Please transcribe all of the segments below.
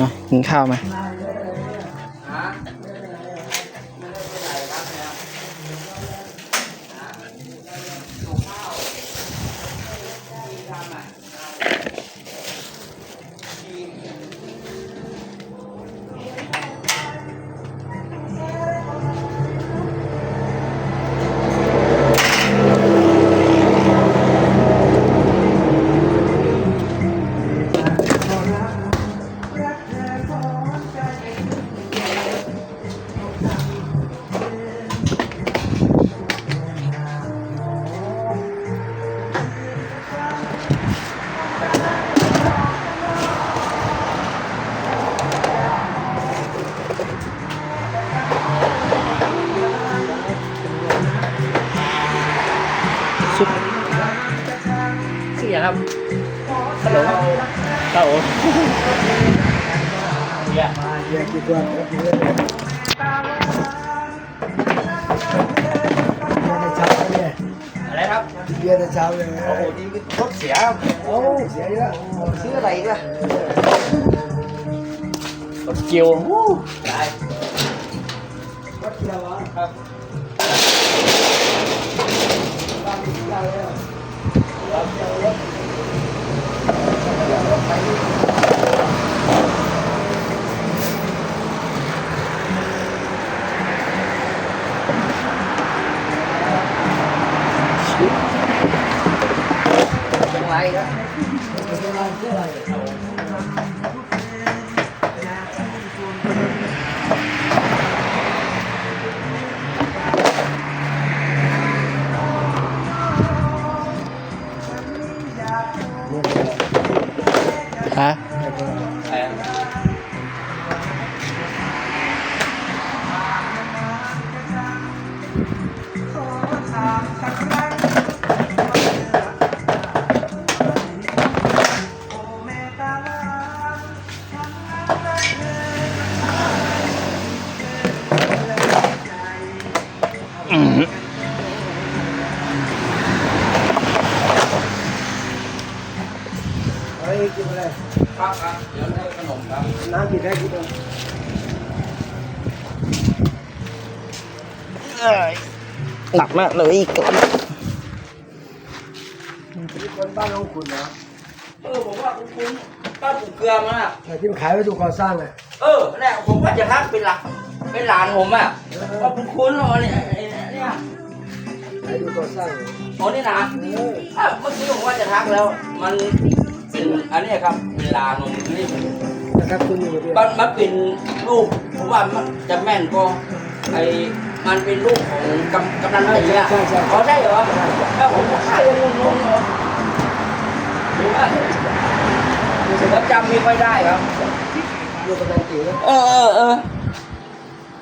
มากินข้าวไหม เสียครับฮัลโหลฮัลโหลเนี่ยแยกดีกว่าแยกดีกว่า หนักมากเลยอีกที่คนบ้านของคุณนะเออผมว่าคุณคุณป้าปลูกเกลือมาอะแต่ที่มันขายวัตถุก่อสร้างอะเออเนี่ยผมว่าจะทักเป็นหลักเป็นหลานผมอะว่าคุณคุณเหรอเนี่ยไอ้เนี่ยขายวัตถุก่อสร้างโอ้นี่นะเอออะเมื่อกี้ผมว่าจะทักแล้ว มันเป็นอันนี้ครับเป็นลานมนี่นะครับคุณอยู่ที่มันมันเป็นลูกผมว่ามันจะแม่นก็ไอ มันเป็นลูกของกำกำนันตีอะเขาใช่เหรอแล้วผมก็ขายงงงๆเหรอหรือว่าผมจำไม่ค่อยได้ครับอยู่กับนันตีเออเออเออ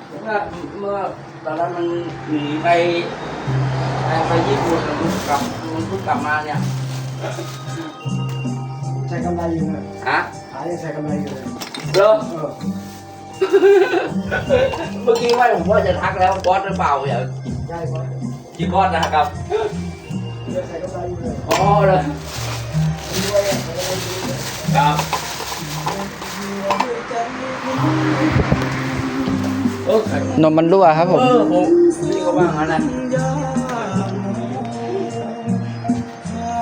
ผมว่าเมื่อตอนนั้นมันหนีไปไปไปญี่ปุ่นกลับมันเพิ่งกลับมาเนี่ยใช้กำไรอยู่นะฮะขายยังใช้กำไรอยู่เลยเหรอ เออเมื่อกี้ว่าผมว่าจะทักแล้วบอสหรือเปล่าอย่าใช่ปะที่บอสนะครับยังใช้กำไรอยู่เลยอ๋อเลยด้วยอะใช้กำไรอยู่เลยครับเออนมมันรั่วครับผมเออผมนี่ก็ว่างั้นนะ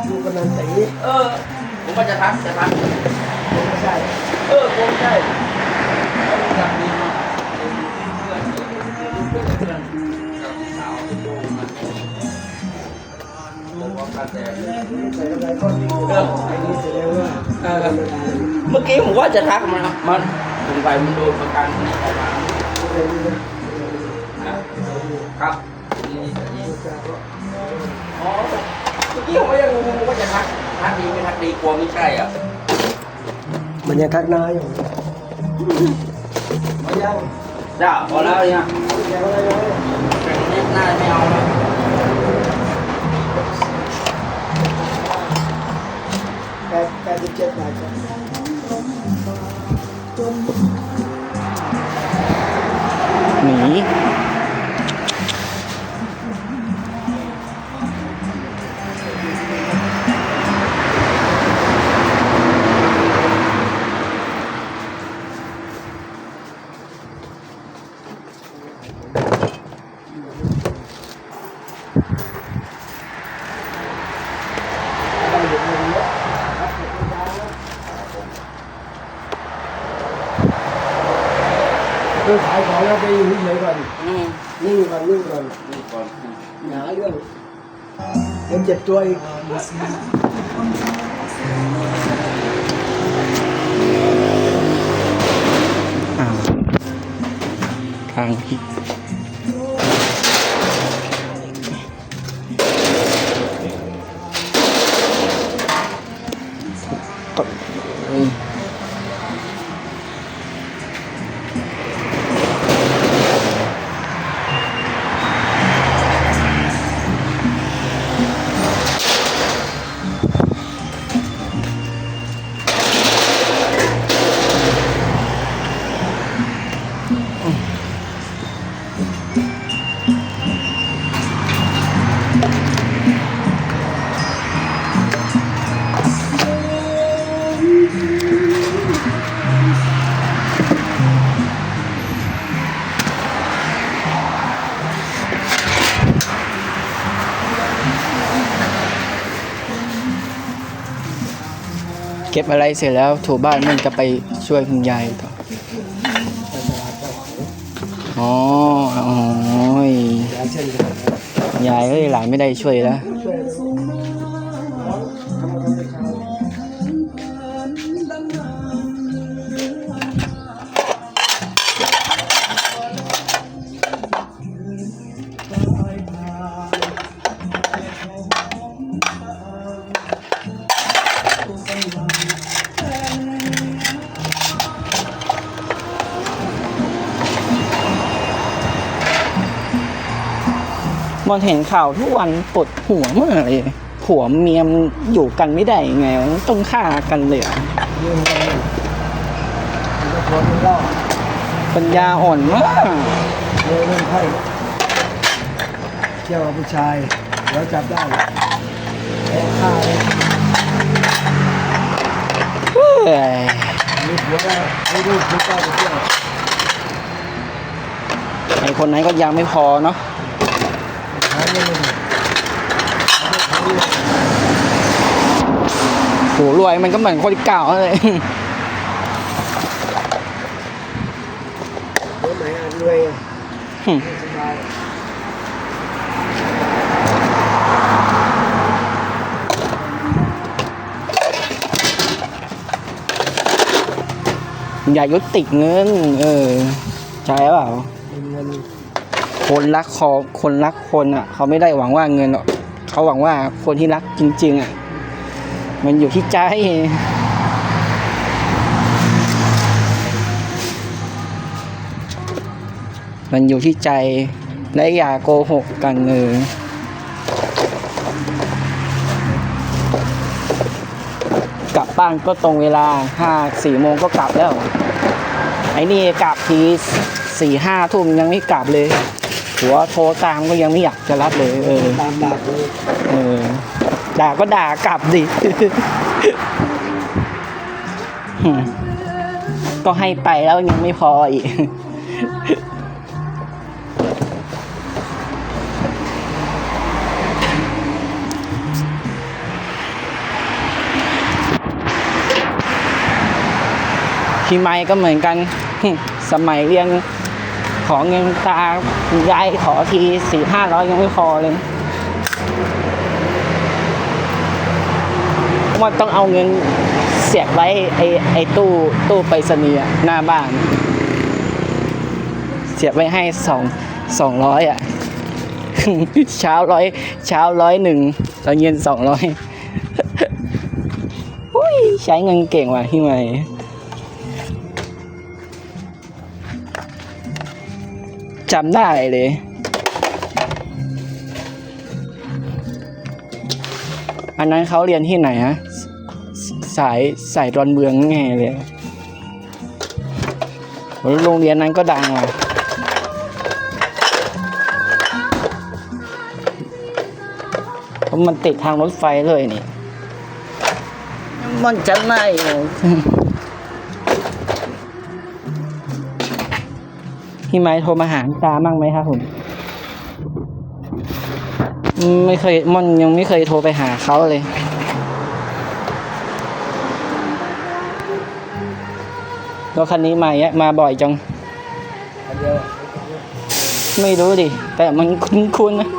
อยู่กับนันตีเออผมว่าจะทักจะทักไม่ใช่ เออผมใช่ ผมว่ากันแต่ใช้กำไรก้อนี้ไอ้นี่แสดงว่าเออเมื่อกี้ผมว่าจะทักมันมันถึงไปมันโดนประกันนะครับนี่นี่อ๋อเมื่อกี้ผมก็ยังงงว่าจะทักทักดีไม่ทักดีกลัวไม่ใช่อะมันยังทักน้าอยู่มันยังจ้าพอแล้วเนี่ยยังเล่นี้น่าจะไม่เอาแล้ว ดสิบเจ็ดบาทครับหนี คือขายของแล้วไปอยู่เฉยๆก่อนอืมนิ่งก่อนนิ่งก่อนนี่ก่อนหาเรื่องเดี๋ยวเจ็บตัวอีกอ้าวทางพี่ เก็บอะไรเสร็จแล้วถูบ้านมันจะไปช่วยคุณยายต่ออ๋อโอ้ยยาเช่นกันยายเอ้ยหลานไม่ได้ช่วยแล้ว มันเห็นข่าวทุกวันปวดหัวมากเลยผัวเมียมนอยู่กันไม่ได้ยังไงวะต้องฆ่ากันเลยเหรอเรื่องอะไรมันก็ควรเล่าปัญญาอ่อนมากเรื่องเรื่องไพ่เที่ยวกับผู้ชายแล้วจับได้แพ้ฆ่าเลยเฮ้ยมีผัวแล้วไม่รู้ผัวเจ้าไปเที่ยวไอคนนั้นก็ยังไม่พอเนาะ โหรวยมันก็เหมือนคนเก่าเลยเดี๋ยวไหนอะรวยอะหึสบายอย่ายุติดเงิน เออ ใช่เปล่าเป็นเงิน คนรักคอคนรักคนอะ เขาไม่ได้หวังว่าเงินหรอกเขาหวังว่าคนที่รักจริง ๆ อะ มันอยู่ที่ใจมันอยู่ที่ใจและอย่าโกหกกันเออกลับบ้านก็ตรงเวลาห้าสี่โมงก็กลับแล้ว ไอ้นี่กลับทีสี่ห้าทุ่มยังไม่กลับเลย หัวโทรตามก็ยังไม่อยากจะรับเลย เออตามดาบเลยเออด่าก็ด่ากลับดิ ก็ให้ไปแล้วยังไม่พออีกพี่ไม้ก็เหมือนกัน สมัยเรียน ขอเงินตายายขอทีสี่ห้าร้อยยังไม่พอเลยว่าต้องเอาเงินเสียบไว้ไอ้ไอ้ตู้ตู้ไปรษณีย์หน้าบ้าน เสียบไว้ให้สองสองร้อยอะเช้าร้อยเช้าร้อยหนึ่งตอนเย็นสองร้อยอุ้ยใช้เงินเก่งว่ะพี่ใหม่ จำได้เลย อันนั้นเขาเรียนที่ไหนฮะ สายสายดอนเมืองไงเลยโรงเรียนนั้นก็ดังว่ะเพราะมันติดทางรถไฟเลยนี่ มันจะไห พี่ไม้โทรมาหาตามั่งไหมครับผมไม่เคยม่อนยังไม่เคยโทรไปหาเขาเลย รถคันนี้มาเยะมาบ่อยจัง ไม่รู้ดิ แต่มันคุ้นๆนะ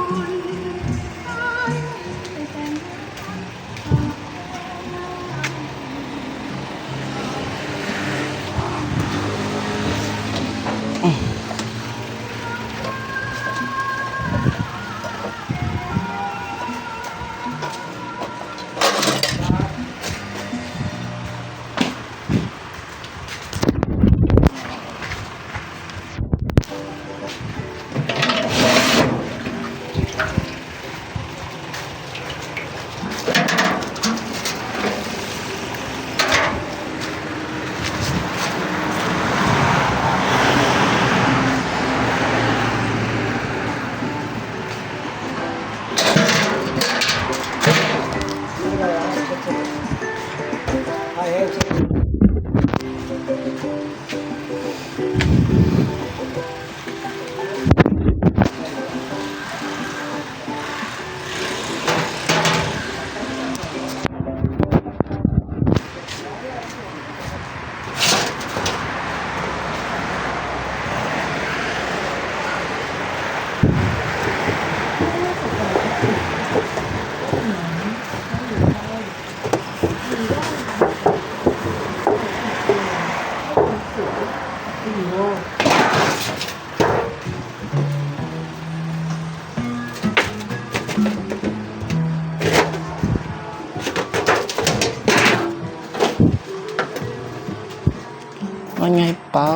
ว่าไงเปา